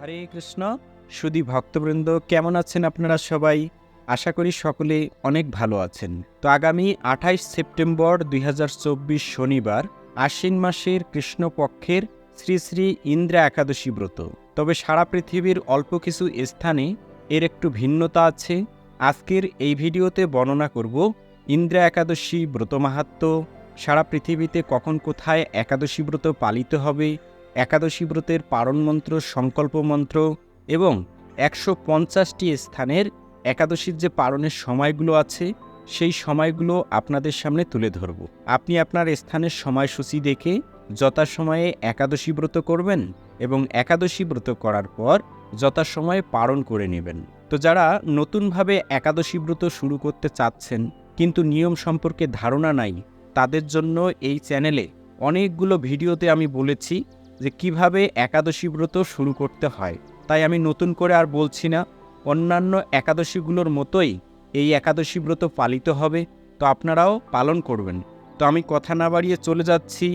হরে কৃষ্ণ সুদী ভক্তবৃন্দ, কেমন আছেন আপনারা সবাই? আশা করি সকলে অনেক ভালো আছেন। তো আগামী আঠাইশ সেপ্টেম্বর দুই হাজার চব্বিশ শনিবার আশ্বিন মাসের কৃষ্ণপক্ষের শ্রী শ্রী ইন্দ্রা একাদশী ব্রত। তবে সারা পৃথিবীর অল্প কিছু স্থানে এর একটু ভিন্নতা আছে। আজকের এই ভিডিওতে বর্ণনা করব ইন্দ্রা একাদশী ব্রত মাহাত্ম্য সারা পৃথিবীতে কখন কোথায় একাদশী ব্রত পালিত হবে একাদশী ব্রতের পারণ মন্ত্র, সংকল্প মন্ত্র এবং একশো পঞ্চাশটি স্থানের একাদশীর যে পারণের সময়গুলো আছে, সেই সময়গুলো আপনাদের সামনে তুলে ধরব। আপনি আপনার স্থানের সময়সূচি দেখে যথাসময়ে একাদশী ব্রত করবেন এবং একাদশী ব্রত করার পর যথাসময়ে পালন করে নেবেন। তো যারা নতুনভাবে একাদশী ব্রত শুরু করতে চাচ্ছেন, কিন্তু নিয়ম সম্পর্কে ধারণা নাই, তাদের জন্য এই চ্যানেলে অনেকগুলো ভিডিওতে আমি বলেছি যে কীভাবে একাদশী ব্রত শুরু করতে হয়। তাই আমি নতুন করে আর বলছি না, অন্যান্য একাদশীগুলোর মতোই এই একাদশী ব্রত পালিত হবে, তো আপনারাও পালন করবেন। তো আমি কথা না বাড়িয়ে চলে যাচ্ছি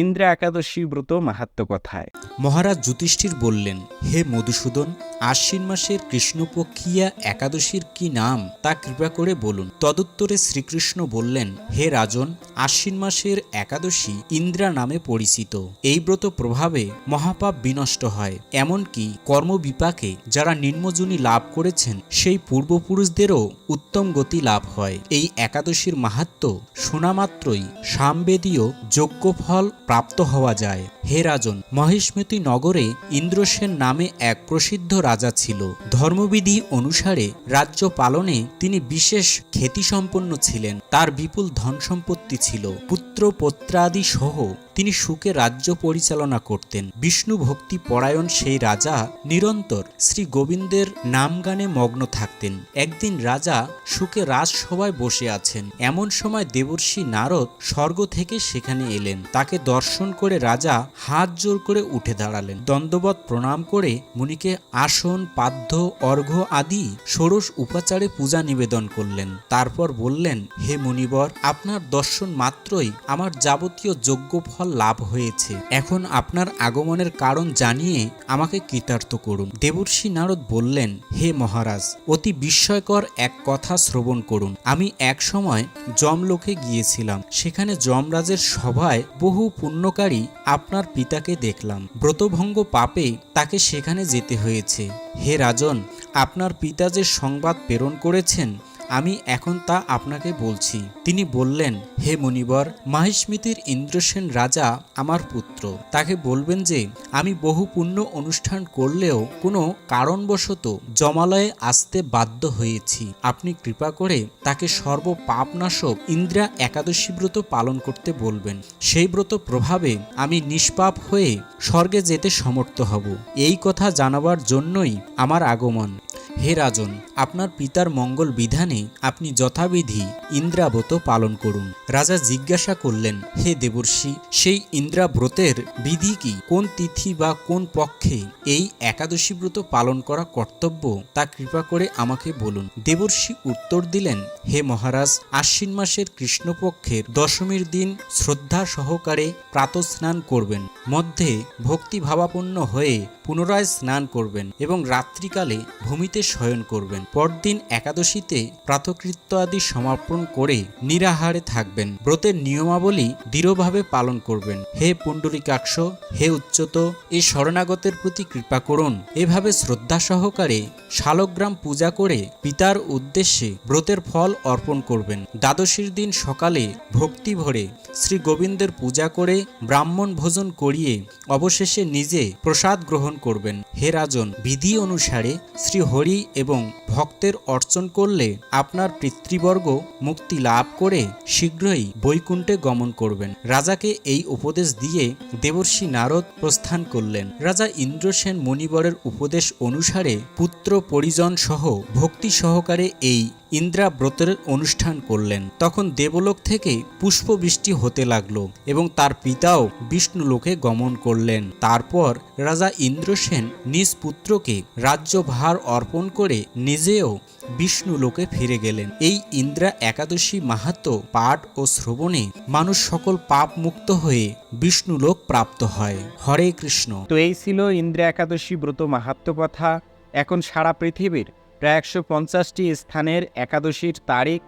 ইন্দ্রা একাদশী ব্রত মাহাত্ম কথায়। মহারাজ যুধিষ্ঠির বললেন, হে মধুসূদন আশ্বিন মাসের কৃষ্ণপক্ষিয়া একাদশীর কি নাম তা কৃপা করে বলুন। তদুত্তরে শ্রীকৃষ্ণ বললেন, হে রাজন, আশ্বিন মাসের একাদশী ইন্দ্রা নামে পরিচিত। এই ব্রত প্রভাবে মহাপাপ বিনষ্ট হয়। এমনকি কর্মবিপাকে যারা নিম্নজনী লাভ করেছেন, সেই পূর্বপুরুষদেরও উত্তম গতি লাভ হয়। এই একাদশীর মাহাত্ম শোনামাত্রই সামবেদীয় যোগ্য যজ্ঞফল প্রাপ্ত হওয়া যায়। হে রাজন মহেশমতি নগরে ইন্দ্রসেন নামে এক প্রসিদ্ধ রাজা ছিল। ধর্মবিধি অনুসারে রাজ্য পালনে তিনি বিশেষ খ্যাতিসম্পন্ন ছিলেন। তার বিপুল ধন সম্পত্তি ছিল। পুত্র পত্রাদি সহ তিনি সুখে রাজ্য পরিচালনা করতেন। বিষ্ণু ভক্তি পরায়ণ সেই রাজা নিরন্তর শ্রী গোবিন্দের নাম গানে মগ্ন থাকতেন। একদিন রাজা সুখে রাজসভায় বসে আছেন। এমন সময় দেবর্ষি নারদ স্বর্গ থেকে সেখানে এলেন। তাকে দর্শন করে রাজা হাত জোর করে উঠে দাঁড়ালেন। দণ্ডবত প্রণাম করে মুনিকে আসন, পাদ্য, অর্ঘ্য আদি ষোড়শ উপাচারে পূজা নিবেদন করলেন। তারপর বললেন, হে মুনিবর, আপনার দর্শন মাত্রই আমার যাবতীয় যোগ্য ফল লাভ হয়েছে। এখন আপনার আগমনের কারণ জানিয়ে আমাকে কৃতার্থ করুন। দেবর্ষি নারদ বললেন, হে মহারাজ, অতি বিস্ময়কর এক কথা শ্রবণ করুন। আমি এক সময় যমলোকে গিয়েছিলাম। সেখানে যমরাজের সভায় বহু পুণ্যকারী আপনার পিতাকে দেখলাম। ব্রতভঙ্গ পাপে তাকে সেখানে যেতে হয়েছে। হে রাজন, আপনার পিতা যে সংবাদ প্রেরণ করেছেন আমি এখন তা আপনাকে বলছি। তিনি বললেন, হে মণিবর মাহিস্মিতির ইন্দ্রসেন রাজা আমার পুত্র। তাকে বলবেন যে, আমি বহু পুণ্য অনুষ্ঠান করলেও কোনো কারণবশত জমালয়ে আসতে বাধ্য হয়েছি। আপনি কৃপা করে তাকে সর্ব পাপনাশক ইন্দ্রা একাদশী ব্রত পালন করতে বলবেন। সেই ব্রত প্রভাবে আমি নিষ্পাপ হয়ে স্বর্গে যেতে সমর্থ হব। এই কথা জানাবার জন্যই আমার আগমন। হে রাজন, আপনার পিতার মঙ্গল বিধানে আপনি যথাবিধি ইন্দ্রাব্রত পালন করুন। রাজা জিজ্ঞাসা করলেন, হে দেবর্ষি, সেই ইন্দ্রাব্রতের বিধি কি? কোন তিথি বা কোন পক্ষে এই একাদশী ব্রত পালন করা কর্তব্য? তা কৃপা করে আমাকে বলুন। দেবর্ষি উত্তর দিলেন, হে মহারাজ, আশ্বিন মাসের কৃষ্ণপক্ষের দশমীর দিন শ্রদ্ধা সহকারে প্রাতঃস্নান করবেন। মধ্যে ভক্তি ভাবাপন্ন হয়ে পুনরায় স্নান করবেন এবং রাত্রিকালে ভূমিতে শয়ন করবেন। পরদিন একাদশীতে প্রাতকৃত্য আদি সমাপন করে নিরাহারে থাকবেন। ব্রতের নিয়মাবলী দৃঢ়ভাবে পালন করবেন। হে পুণ্ডরিকাক্ষ, হে উচ্চত, এ শরণাগতের প্রতি কৃপা করুন। এভাবে শ্রদ্ধা সহকারে শালগ্রাম পূজা করে পিতার উদ্দেশ্যে ব্রতের ফল অর্পণ করবেন। দ্বাদশীর দিন সকালে ভক্তি ভরে শ্রী গোবিন্দের পূজা করে ব্রাহ্মণ ভোজন করিয়ে অবশেষে নিজে প্রসাদ গ্রহণ করবেন। হে রাজন, বিধি অনুসারে শ্রী হরি এবং ভক্তের অর্চন করলে আপনার পিতৃবর্গ মুক্তি লাভ করে শীঘ্রই বৈকুণ্ঠে গমন করবেন। রাজাকে এই উপদেশ দিয়ে দেবর্ষি নারদ প্রস্থান করলেন। রাজা ইন্দ্রসেন মণিবরের উপদেশ অনুসারে পুত্র পরিজন সহ ভক্তি সহকারে এই ইন্দ্রা ব্রতের অনুষ্ঠান করলেন। তখন দেবলোক থেকে পুষ্পবৃষ্টি হতে লাগল এবং তার পিতাও বিষ্ণুলোকে গমন করলেন। তারপর রাজা ইন্দ্রসেন নিজ পুত্রকে রাজ্যভার অর্পণ করে নিজেও বিষ্ণুলোকে ফিরে গেলেন। এই ইন্দ্রা একাদশী মাহাত্ম পাঠ ও শ্রবণে মানুষ সকল পাপ মুক্ত হয়ে বিষ্ণুলোক প্রাপ্ত হয়। হরে কৃষ্ণ। তো এই ছিল ইন্দ্রা একাদশী ব্রত মাহাত্ম কথা এখন সারা পৃথিবীর প্রায় একশো পঞ্চাশটি স্থানের একাদশীর তারিখ,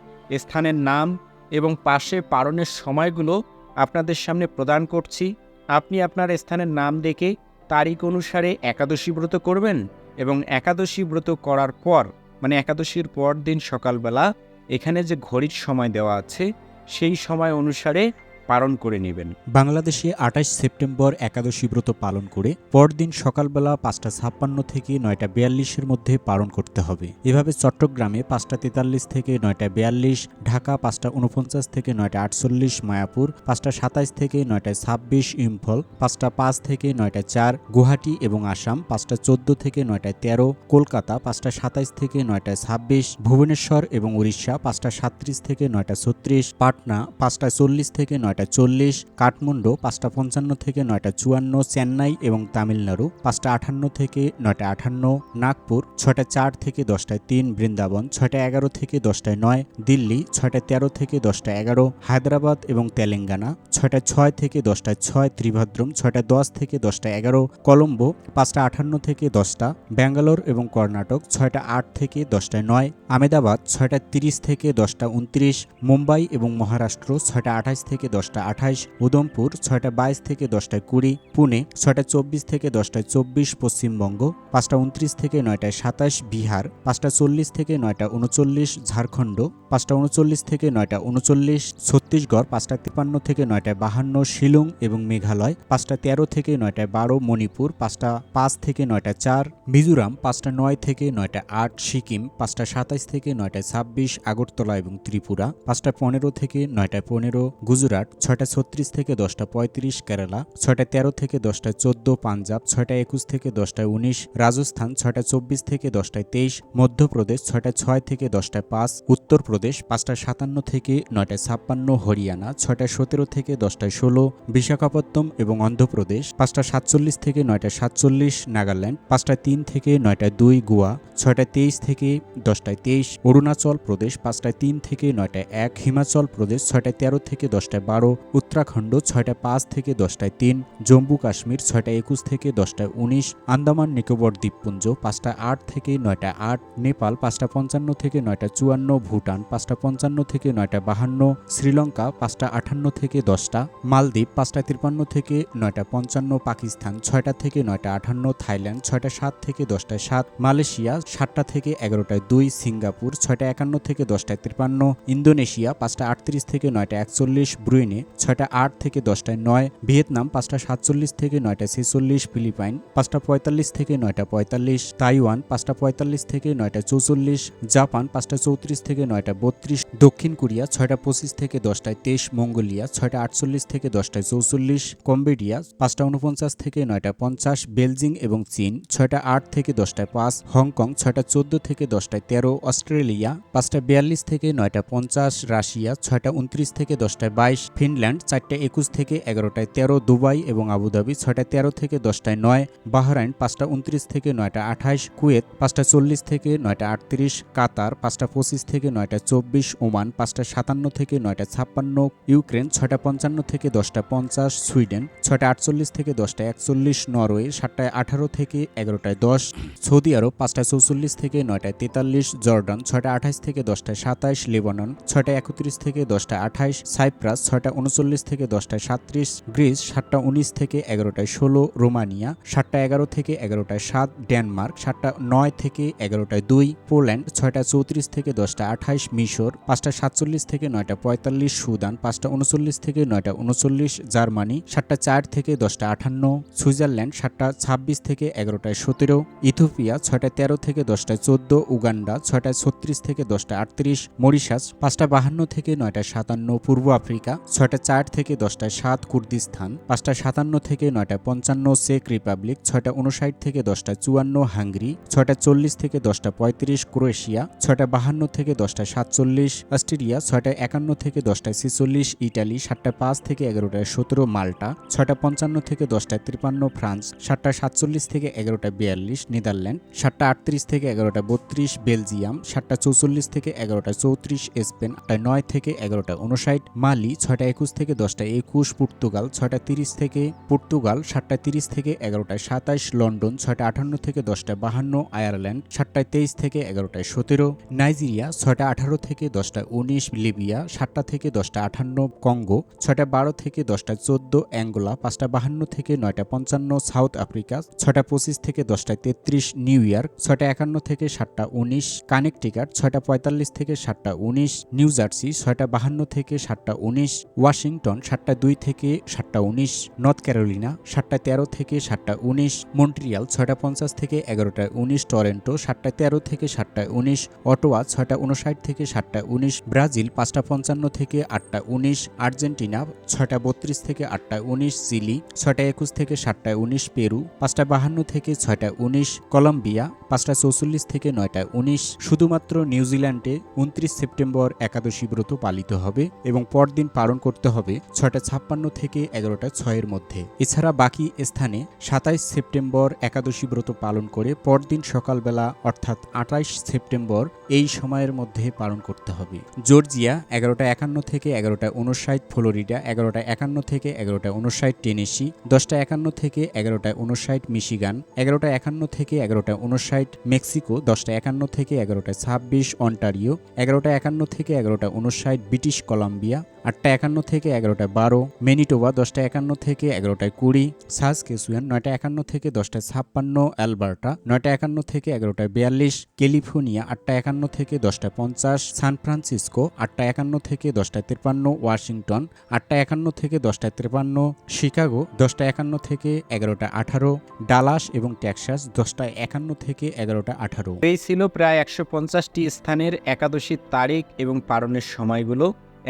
স্থানের নাম এবং পাশে পালনের সময়গুলো আপনাদের সামনে প্রদান করছি। আপনি আপনার স্থানের নাম দেখে তারিখ অনুসারে একাদশী ব্রত করবেন এবং একাদশী ব্রত করার পর মানে একাদশীর পর দিন সকালবেলা এখানে যে ঘড়ির সময় দেওয়া আছে, সেই সময় অনুসারে পালন করে নেবেন। বাংলাদেশে আঠাশ সেপ্টেম্বর একাদশী ব্রত পালন করে পরদিন সকালবেলা পাঁচটা ছাপ্পান্ন থেকে নয়টা বিয়াল্লিশের মধ্যে পালন করতে হবে। এভাবে চট্টগ্রামে পাঁচটা তেতাল্লিশ থেকে নয়টা বিয়াল্লিশ, ঢাকা পাঁচটা উনপঞ্চাশ থেকে নয়টা আটচল্লিশ, মায়াপুর পাঁচটা সাতাইশ থেকে নয়টা ছাব্বিশ, ইম্ফল পাঁচটা পাঁচ থেকে নয়টা চার, গুয়াহাটি এবং আসাম পাঁচটা চোদ্দ থেকে নয়টা তেরো, কলকাতা পাঁচটা সাতাইশ থেকে নয়টা ছাব্বিশ, ভুবনেশ্বর এবং উড়িষ্যা পাঁচটা সাত্রিশ থেকে নয়টা ছত্রিশ, পাটনা পাঁচটা চল্লিশ থেকে নয়টা চল্লিশ, কাঠমান্ডু পাঁচটা পঞ্চান্ন থেকে নয়টা চুয়ান্ন, চেন্নাই এবং তামিলনাড়ু পাঁচটা আটান্ন থেকে নয়টা আটান্ন নাগপুর ছয়টা চার থেকে দশটায় তিন, বৃন্দাবন ছয়টা এগারো থেকে দশটায় নয়, দিল্লি ছয়টা তেরো থেকে দশটা এগারো, হায়দ্রাবাদ এবং তেলেঙ্গানা ছয়টা ছয় থেকে দশটায় ছয়, ত্রিভাদ্রম ছয়টা দশ থেকে দশটা এগারো, কলম্বো পাঁচটা আটান্ন থেকে দশটা, ব্যাঙ্গালোর এবং কর্ণাটক ছয়টা আট থেকে দশটায় নয়, আমেদাবাদ ছয়টা তিরিশ থেকে দশটা উনত্রিশ, মুম্বাই এবং মহারাষ্ট্র ছয়টা আঠাশ থেকে দশটা আঠাইশ উদমপুর ছয়টা বাইশ থেকে দশটায় কুড়ি, পুনে ছয়টা চব্বিশ থেকে দশটায় চব্বিশ, পশ্চিমবঙ্গ পাঁচটা উনত্রিশ থেকে নয়টায় সাতাশ, বিহার পাঁচটা চল্লিশ থেকে নয়টা উনচল্লিশ, ঝাড়খণ্ড পাঁচটা উনচল্লিশ থেকে নয়টা উনচল্লিশ, ছত্তিশগড় পাঁচটা তিপ্পান্ন থেকে নয়টায় বাহান্ন, শিলং এবং মেঘালয় পাঁচটা তেরো থেকে নয়টায় বারো, মণিপুর পাঁচটা পাঁচ থেকে নয়টা চার, মিজোরাম পাঁচটা নয় থেকে নয়টা আট, সিকিম পাঁচটা সাতাইশ থেকে নয়টায় ছাব্বিশ, আগরতলা এবং ত্রিপুরা পাঁচটা পনেরো থেকে নয়টায় পনেরো, গুজরাট ছয়টা ছত্রিশ থেকে দশটা পঁয়ত্রিশ কেরালা, ছয়টা তেরো থেকে দশটায় চোদ্দ পাঞ্জাব, ছয়টা একুশ থেকে দশটায় উনিশ, রাজস্থান ছয়টা চব্বিশ থেকে দশটায় তেইশ, মধ্যপ্রদেশ ছয়টা ছয় থেকে দশটায় পাঁচ, উত্তরপ্রদেশ পাঁচটা সাতান্ন থেকে নয়টায় ছাপ্পান্ন, হরিয়ানা ছয়টা সতেরো থেকে দশটায় ষোলো বিশাখাপত্তম এবং অন্ধ্রপ্রদেশ পাঁচটা সাতচল্লিশ থেকে নয়টা সাতচল্লিশ, নাগাল্যান্ড পাঁচটা তিন থেকে নয়টায় দুই, গোয়া ছয়টা তেইশ থেকে দশটায় তেইশ, অরুণাচল প্রদেশ পাঁচটায় তিন থেকে নয়টায় এক, হিমাচল প্রদেশ ছয়টায় তেরো থেকে দশটায় বারো উত্তরাখণ্ড ছয়টা পাঁচ থেকে দশটায় তিন, জম্মু কাশ্মীর ছয়টা একুশ থেকে দশটায় উনিশ, আন্দামান নিকোবর দ্বীপপুঞ্জ পাঁচটা আট থেকে নয়টা আট, নেপাল পাঁচটা পঞ্চান্ন থেকে নয়টা চুয়ান্ন, ভুটান পাঁচটা পঞ্চান্ন থেকে নয়টা বাহান্ন, শ্রীলঙ্কা পাঁচটা আটান্ন থেকে দশটা, মালদ্বীপ পাঁচটা তিপ্পান্ন থেকে নয়টা পঞ্চান্ন, পাকিস্তান ছয়টা থেকে নয়টা আটান্ন থাইল্যান্ড ছয়টা সাত থেকে দশটায় সাত, মালয়েশিয়া সাতটা থেকে এগারোটায় দুই, সিঙ্গাপুর ছয়টা একান্ন থেকে দশটায় তিপ্পান্ন, ইন্দোনেশিয়া পাঁচটা আটত্রিশ থেকে নয়টা একচল্লিশ, ব্রুইনে ছয়টা আট থেকে দশটায় নয়, ভিয়েতনাম পাঁচটা সাতচল্লিশ থেকে নয়টা ছেচল্লিশ, ফিলিপাইন পাঁচটা পঁয়তাল্লিশ থেকে নয়টা পঁয়তাল্লিশ, তাইওয়ান পাঁচটা পঁয়তাল্লিশ থেকে নয়টা চৌচল্লিশ, জাপান পাঁচটা চৌত্রিশ থেকে নয়টা বত্রিশ, দক্ষিণ কোরিয়া ছয়টা পঁচিশ থেকে দশটায় তেইশ, মঙ্গোলিয়া ছয়টা আটচল্লিশ থেকে দশটায় চৌচল্লিশ, কম্বোডিয়া পাঁচটা উনপঞ্চাশ থেকে নয়টা পঞ্চাশ, বেলজিং এবং চীন ছয়টা আট থেকে দশটায় পাঁচ, হংকং ছয়টা চোদ্দ থেকে দশটায় তেরো, অস্ট্রেলিয়া পাঁচটা বিয়াল্লিশ থেকে নয়টা পঞ্চাশ, রাশিয়া ছয়টা উনত্রিশ থেকে দশটায় বাইশ ফিনল্যান্ড চারটা একুশ থেকে এগারোটায় তেরো, দুবাই এবং আবুধাবি ছয়টা তেরো থেকে দশটায় নয়, বাহরাইন পাঁচটা উনত্রিশ থেকে নয়টা আঠাইশ কুয়েত পাঁচটা চল্লিশ থেকে নয়টা আটত্রিশ, কাতার পাঁচটা পঁচিশ থেকে নয়টা চব্বিশ, ওমান পাঁচটা সাতান্ন থেকে নয়টা ছাপ্পান্ন, ইউক্রেন ছয়টা পঞ্চান্ন থেকে দশটা পঞ্চাশ, সুইডেন ছয়টা আটচল্লিশ থেকে দশটা একচল্লিশ, নরওয়ে সাতটায় আঠারো থেকে এগারোটায় দশ, সৌদি আরব পাঁচটা চৌচল্লিশ থেকে নয়টায় তেতাল্লিশ, জর্ডান ছয়টা আঠাইশ থেকে দশটায় সাতাইশ লেবানন ছয়টা একত্রিশ থেকে দশটা আঠাইশ সাইপ্রাস ছয়টা উনচল্লিশ থেকে দশটায় সাতত্রিশ গ্রিস সাতটা উনিশ থেকে এগারোটায় ষোলো, রোমানিয়া সাতটা এগারো থেকে এগারোটায় সাত, ডেনমার্ক সাতটা নয় থেকে এগারোটায় দুই, পোল্যান্ড ছয়টা চৌত্রিশ থেকে দশটা আঠাইশ, মিশর পাঁচটা সাতচল্লিশ থেকে নয়টা পঁয়তাল্লিশ, সুদান পাঁচটা উনচল্লিশ থেকে নয়টা উনচল্লিশ, জার্মানি সাতটা চার থেকে দশটা আঠান্ন, সুইজারল্যান্ড সাতটা ছাব্বিশ থেকে এগারোটায় সতেরো ইথোপিয়া ছয়টা তেরো থেকে দশটায় চোদ্দ, উগান্ডা ছয়টা ছত্রিশ থেকে দশটা আটত্রিশ, মরিশাস পাঁচটা বাহান্ন থেকে নয়টা সাতান্ন, পূর্ব আফ্রিকা ছয়টা চার থেকে দশটায় সাত কুর্দিস্তান পাঁচটা সাতান্ন থেকে নয়টা পঞ্চান্ন চেক রিপাবলিক ছয়টা উনষাট থেকে দশটা চুয়ান্ন হাঙ্গরি ছয়টা চল্লিশ থেকে দশটা পঁয়ত্রিশ ক্রোয়েশিয়া ছয়টা বাহান্ন থেকে দশটা সাতচল্লিশ অস্ট্রেলিয়া ছয়টা একান্ন থেকে দশটায় ছেচল্লিশ ইটালি সাতটা পাঁচ থেকে এগারোটায় সতেরো মাল্টা ছয়টা পঞ্চান্ন থেকে দশটায় তিপ্পান্ন ফ্রান্স সাতটা সাতচল্লিশ থেকে এগারোটা বিয়াল্লিশ নেদারল্যান্ড সাতটা আটত্রিশ থেকে এগারোটা বত্রিশ বেলজিয়াম সাতটা চৌচল্লিশ থেকে এগারোটা চৌত্রিশ স্পেন নয় থেকে এগারোটা উনষাট মালি ছয়টা একুশ থেকে দশটা একুশ পর্তুগাল, ছয়টা তিরিশ থেকে পর্তুগাল, সাতটা তিরিশ থেকে এগারোটায় সাতাশ লন্ডন, ছয়টা আঠান্ন থেকে দশটা বাহান্ন, আয়ারল্যান্ড, সাতটায় তেইশ থেকে এগারোটায় সতেরো, নাইজেরিয়া, ছয়টা আঠারো থেকে দশটা উনিশ, লিবিয়া, সাতটা থেকে দশটা আঠান্ন, কঙ্গো, ছয়টা বারো থেকে দশটা চোদ্দ, অ্যাঙ্গোলা, পাঁচটা বাহান্ন থেকে নয়টা পঞ্চান্ন, সাউথ আফ্রিকা, ছয়টা পঁচিশ থেকে দশটায় তেত্রিশ, নিউ ইয়র্ক, ছয়টা একান্ন থেকে সাতটা উনিশ, কানেকটিকাট, ছয়টা পঁয়তাল্লিশ থেকে সাতটা উনিশ, নিউ জার্সি, ছয়টা বাহান্ন থেকে সাতটা উনিশ ওয়াশিংটন, সাতটা দুই থেকে সাতটা উনিশ, নর্থ ক্যারোলিনা, সাতটা তেরো থেকে সাতটা উনিশ, মন্ট্রিয়াল, ছয়টা পঞ্চাশ থেকে এগারোটা উনিশ, টরেন্টো, সাতটা তেরো থেকে সাতটা উনিশ, অটোয়া, ছয়টা উনষাট থেকে সাতটা উনিশ, ব্রাজিল, পাঁচটা পঞ্চান্ন থেকে আটটা উনিশ, আর্জেন্টিনা, ছয়টা বত্রিশ থেকে আটটা উনিশ, চিলি, ছয়টা একুশ থেকে সাতটা উনিশ, পেরু, পাঁচটা বাহান্ন থেকে ছয়টা উনিশ, কলম্বিয়া, পাঁচটা চৌচল্লিশ থেকে নয়টা উনিশ, শুধুমাত্র নিউজিল্যান্ডে উনত্রিশ সেপ্টেম্বর একাদশী ব্রত পালিত হবে এবং পরদিন পালন করতে হবে ছয়টা ছাপ্পান্ন থেকে এগারোটা ছয়ের মধ্যে। এছাড়া বাকি স্থানে সাতাইশ সেপ্টেম্বর একাদশী ব্রত পালন করে পরদিন সকালবেলা, অর্থাৎ আঠাইশ সেপ্টেম্বর, এই সময়ের মধ্যে পালন করতে হবে। জর্জিয়া এগারোটা একান্ন থেকে এগারোটা উনষাট ফ্লোরিডা এগারোটা একান্ন থেকে এগারোটা উনষাট টেনেসি দশটা একান্ন থেকে এগারোটা উনষাট মিশিগান এগারোটা একান্ন থেকে এগারোটা উনষাট মেক্সিকো দশটা একান্ন থেকে এগারোটা ছাব্বিশ, অন্টারিও এগারোটা একান্ন থেকে এগারোটা উনষাট ব্রিটিশ কলম্বিয়া আটটা একান্ন থেকে এগারোটা বারো, মেনিটোবা দশটা একান্ন থেকে এগারোটায় কুড়ি সাস কেসুয়ান নয়টা একান্ন থেকে দশটায় ছাপ্পান্ন, অ্যালবার্টা নয়টা একান্ন থেকে এগারোটায় বিয়াল্লিশ, ক্যালিফোর্নিয়া আটটা একান্ন থেকে দশটা পঞ্চাশ, সান ফ্রান্সিসকো আটটা একান্ন থেকে দশটায় তিপ্পান্ন, ওয়াশিংটন আটটা একান্ন থেকে দশটায় তিপ্পান্ন, শিকাগো দশটা একান্ন থেকে এগারোটা আঠারো, ডালাস এবং টেক্সাস দশটা একান্ন থেকে এগারোটা আঠারো। এই ছিল প্রায় একশো পঞ্চাশটি স্থানের একাদশীর তারিখ এবং পালনের সময়গুলো।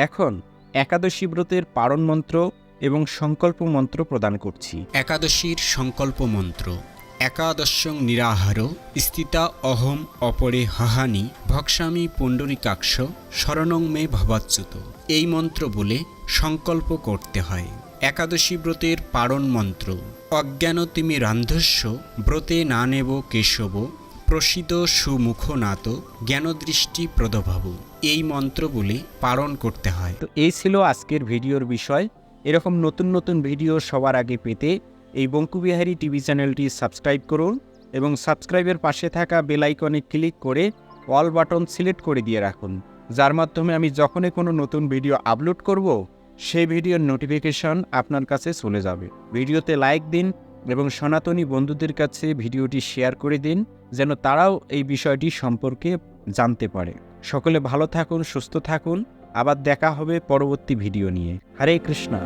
এখন একাদশী ব্রতের পারণ মন্ত্র এবং সংকল্প মন্ত্র প্রদান করছি। একাদশীর সংকল্প মন্ত্র, একাদশং নিরাহার, স্থিতা অহম অপরে হাহানি, ভক্সামি পুণ্ডরিকাক্ষ, শরণং মে ভবাচ্যুত। এই মন্ত্র বলে সংকল্প করতে হয়। একাদশী ব্রতের পারণ মন্ত্র অজ্ঞান তিমি রান্ধস্য ব্রতে না নেব কেশব প্রসিদ সুমুখনাত জ্ঞানদৃষ্টি প্রদভাব। এই মন্ত্রগুলি পালন করতে হয়। তো এই ছিল আজকের ভিডিওর বিষয়। এরকম নতুন নতুন ভিডিও সবার আগে পেতে এই বঙ্কুবিহারী টিভি চ্যানেলটি সাবস্ক্রাইব করুন এবং সাবস্ক্রাইবের পাশে থাকা বেল আইকনে ক্লিক করে অল বাটন সিলেক্ট করে দিয়ে রাখুন। যার মাধ্যমে আমি যখনই কোনো নতুন ভিডিও আপলোড করব, সেই ভিডিওর নোটিফিকেশন আপনার কাছে চলে যাবে। ভিডিওতে লাইক দিন এবং সনাতনী বন্ধুদের কাছে ভিডিওটি শেয়ার করে দিন, যেন তারাও এই বিষয়টি সম্পর্কে জানতে পারে। সকলে ভালো থাকুন, সুস্থ থাকুন। আবার দেখা হবে পরবর্তী ভিডিও নিয়ে। হরে কৃষ্ণা।